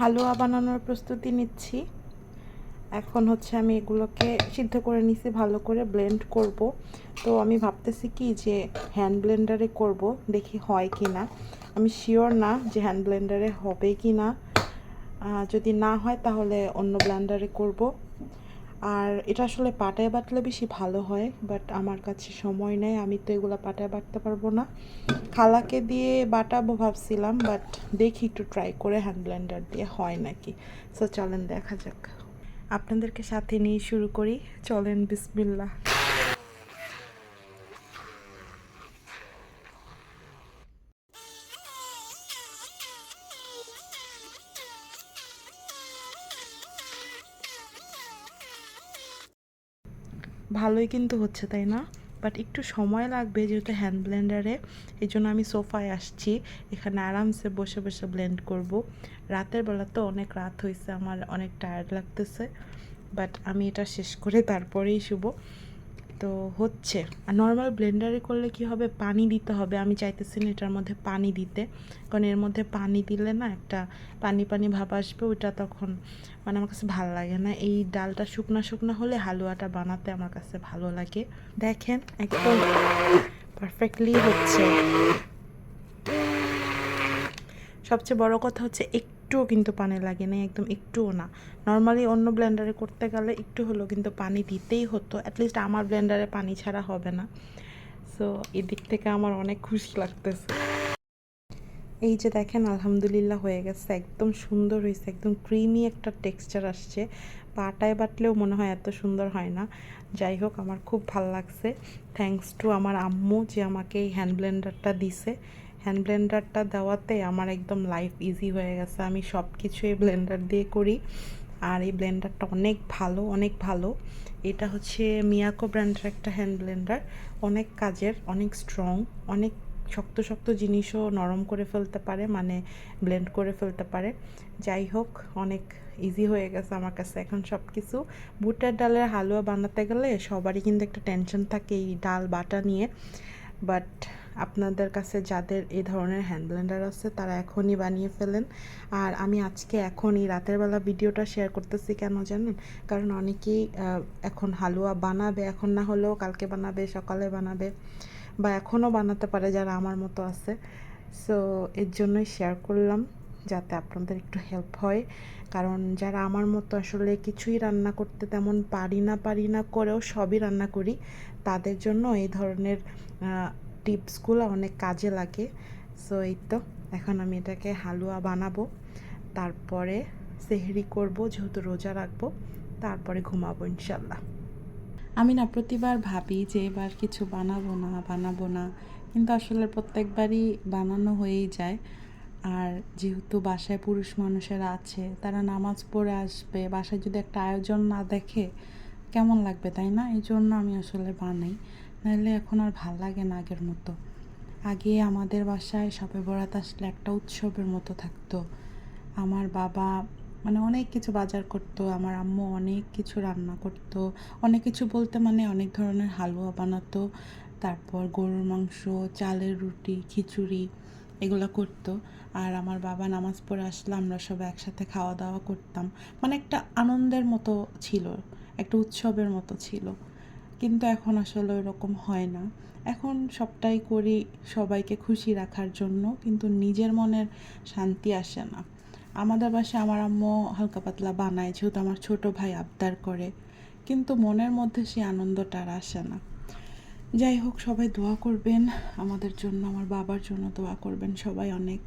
হালুয়া বানানোর প্রস্তুতি নিচ্ছি। এখন হচ্ছে আমি এগুলোকে সিদ্ধ করে নিছি, ভালো করে ব্লেন্ড করব। তো আমি ভাবতেছি কি যে হ্যান্ড ব্লেন্ডারে করব, দেখি হয় কি না আমি শিওর না যে হ্যান্ড ব্লেন্ডারে হবে কি না যদি না হয় তাহলে অন্য ব্লেন্ডারে করব। আর এটা আসলে পাটায় বাটলে বেশি ভালো হয় বাট আমার কাছে সময় নেই, আমি তো এগুলো পাটায় বাটতে পারব না। খালাকে দিয়ে বাটাবো ভাবছিলাম বাট দেখি একটু ট্রাই করে হ্যান্ড ব্লেন্ডার দিয়ে হয় নাকি। সো চলেন দেখা যাক। আপনাদেরকে সাথে নিয়ে শুরু করি। চলেন, বিসমিল্লাহ। ভালোই কিন্তু হচ্ছে, তাই না? বাট একটু সময় লাগবে যেহেতু হ্যান্ড ব্লেন্ডারে এই জন্য আমি সোফায় আসছি। এখানে আরামসে বসে বসে ব্লেন্ড করব। রাতের বেলা তো অনেক রাত হয়েছে আমার অনেক টায়ার্ড লাগতেছে। বাট আমি এটা শেষ করে তারপরেই শুব। তো হচ্ছে। আর নর্মাল ব্লেন্ডারে করলে কি হবে? পানি দিতে হবে। আমি চাইতেছি না এটার মধ্যে পানি দিতে। কারণ এর মধ্যে পানি দিলে না একটা পানি পানি ভাব আসবে, ওইটা তখন মানে আমার কাছে ভালো লাগে না। এই ডালটা শুকনা শুকনা হলে হালুয়াটা বানাতে আমার কাছে ভালো লাগে। দেখেন, একদম পারফেক্টলি হচ্ছে। সবচেয়ে বড় কথা হচ্ছে একটুও কিন্তু পানি লাগে না একদম একটুও না। নর্মালি অন্য ব্লেন্ডারে করতে গেলে একটু হলেও কিন্তু পানি দিতেই হতো অ্যাটলিস্ট আমার ব্লেন্ডারে পানি ছাড়া হবে না। সো এদিক থেকে আমার অনেক খুশি লাগতেছে। এই যে দেখেন, আলহামদুলিল্লাহ হয়ে গেছে, একদম সুন্দর হয়েছে, একদম ক্রিমি একটা টেক্সচার আসছে। পাটায় বাটলেও মনে হয় এত সুন্দর হয় না। যাই হোক, আমার খুব ভালো লাগছে। থ্যাঙ্কস টু আমার আম্মু যে আমাকে এই হ্যান্ড ব্লেন্ডারটা দিছে। হ্যান্ড ব্লেন্ডারটা দেওয়াতে আমার একদম লাইফ ইজি হয়ে গেছে। আমি সব কিছু এই ব্লেন্ডার দিয়ে করি। আর এই ব্লেন্ডারটা অনেক ভালো অনেক ভালো। এটা হচ্ছে মিয়াকো ব্র্যান্ডের একটা হ্যান্ড ব্লেন্ডার অনেক কাজের, অনেক স্ট্রং অনেক শক্ত শক্ত জিনিসও নরম করে ফেলতে পারে মানে ব্লেন্ড করে ফেলতে পারে। যাই হোক, অনেক ইজি হয়ে গেছে আমার কাছে এখন সব কিছু বুটের ডালের হালুয়া বানাতে গেলে সবারই কিন্তু একটা টেনশন থাকে এই ডাল বাটা নিয়ে। বাট আপনাদের কাছে যাদের এই ধরনের হ্যান্ড ব্লেন্ডার আছে, তারা এখনই বানিয়ে ফেলেন। আর আমি আজকে এখনই রাতের বেলা ভিডিওটা শেয়ার করতেছি কেন জানেন? কারণ অনেকেই এখন হালুয়া বানাবে, এখন না হলেও কালকে বানাবে, সকালে বানাবে, বা এখনও বানাতে পারে যারা আমার মতো আছে। সো এর জন্যই শেয়ার করলাম, যাতে আপনাদের একটু হেল্প হয়। কারণ যারা আমার মতো আসলে কিছুই রান্না করতে তেমন পারি না পারি না করেও সবই রান্না করি, তাদের জন্য এই ধরনের টিপসগুলো অনেক কাজে লাগে। সো এই তো এখন আমি এটাকে হালুয়া বানাবো। তারপরে সেহরি করব, যেহেতু রোজা রাখব, তারপরে ঘুমাবো ইনশাল্লাহ। আমি না প্রতিবার ভাবি যে এবার কিছু বানাবো না বানাবো না। কিন্তু আসলে প্রত্যেকবারই বানানো হয়েই যায়। আর যেহেতু বাসায় পুরুষ মানুষেরা আছে, তারা নামাজ পড়ে আসবে, বাসায় যদি একটা আয়োজন না দেখে, কেমন লাগবে, তাই না? এই জন্য আমি আসলে বানাই। নাহলে এখন আর ভালো লাগে না আগের মতো। আগে আমাদের বাসায় সবে বরাত আসলে একটা উৎসবের মতো থাকতো। আমার বাবা মানে অনেক কিছু বাজার করতো, আমার আম্মু অনেক কিছু রান্না করতো, অনেক কিছু বলতে মানে অনেক ধরনের হালুয়া বানাতো, তারপর গরুর মাংস, চালের রুটি, খিচুড়ি এগুলো করতো। আর আমার বাবা নামাজ পড়ে আসলে আমরা সব একসাথে খাওয়া দাওয়া করতাম। মানে একটা আনন্দের মতো ছিল, একটা উৎসবের মতো ছিল। কিন্তু এখন আসলে ওরকম হয় না। এখন সবটাই করি সবাইকে খুশি রাখার জন্য, কিন্তু নিজের মনের শান্তি আসে না। আমাদের বাসায় আমার আম্মু হালকা পাতলা বানায়, যেহেতু আমার ছোট ভাই আবদার করে, কিন্তু মনের মধ্যে সেই আনন্দটা আর আসে না। যাই হোক, সবাই দোয়া করবেন, আমাদের জন্য, আমার বাবার জন্য দোয়া করবেন, সবাই অনেক